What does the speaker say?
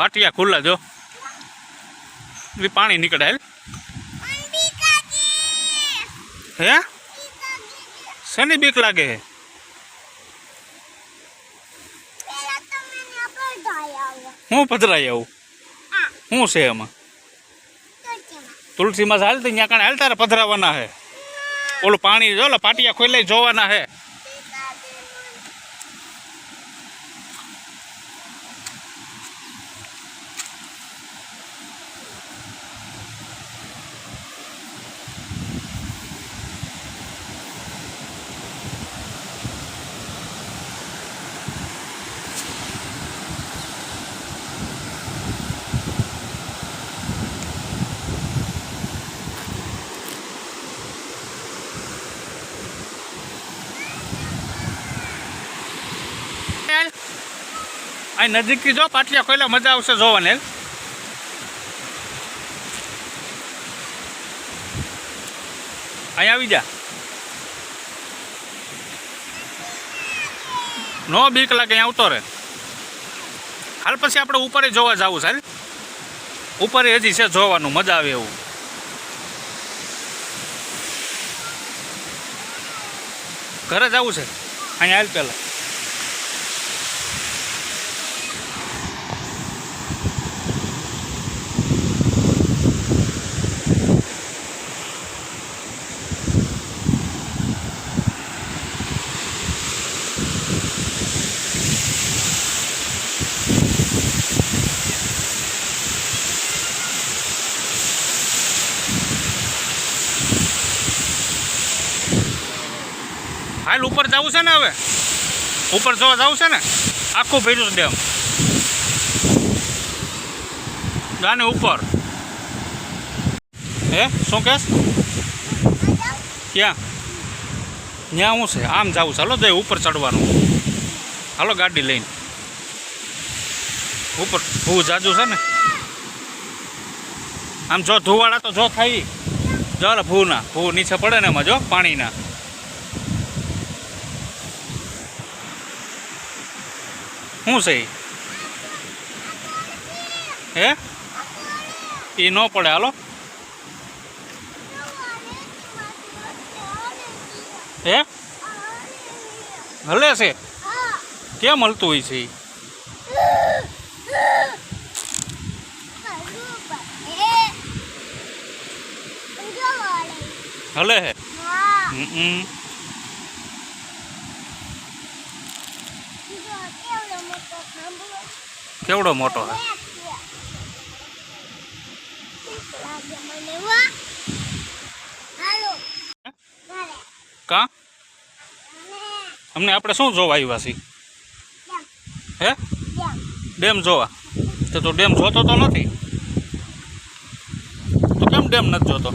પાટિયા ખુલ્લા જો. એ પાણી નીકળે હાલ. હે? શેની બીક લાગે? હે હું પધરાઈ આવું? શું છે એમાં તુલસીમાં હાલ તો ત્યાં કાણે હાલ તારે પધરાવાના હે. ઓલું પાણી જો લે પાટિયા ખોલે જોવાના હે. અહીં નજીકથી જો પાટિયા ખોલે મજા આવશે જોવાને. અહીં આવી જા. નો બીક લાગે, અહીંયા આવતો રહે. હાલ પછી આપણે ઉપર જોવા જવું સાહેબ ઉપર હજી છે જોવાનું, મજા આવે એવું. ઘરે જવું છે. અહીંયા હાલ પહેલાં. હાલ ઉપર જવું છે ને હવે? ઉપર જોવા જવું છે ને? આખું ભર્યું ડેમ. ગાને ઉપર. હે? શું કહેશ ક્યાં? ત્યાં હું છે? આમ જવું છે. હાલો તો ઉપર ચડવાનું. હાલો, ગાડી લઈને. ઉપર. ભૂ જાજુ છે ને? આમ જો ધુવાળા તો જો થાય જો લે ભૂના. ભૂ નીચે પડે ને એમાં, જો, પાણીના. શું છે? હે? એ ન પડે હાલો. હે? હલે છે? કેમ હલતું હોય છે? હલે હે? હમ. કેવડો મોટો હે કા? અમને આપણે શું જોવા આવ્યા છીએ? હે? ડેમ જોવા. તો તું ડેમ જોતો તો નથી. તો કેમ ડેમ નથી જોતો?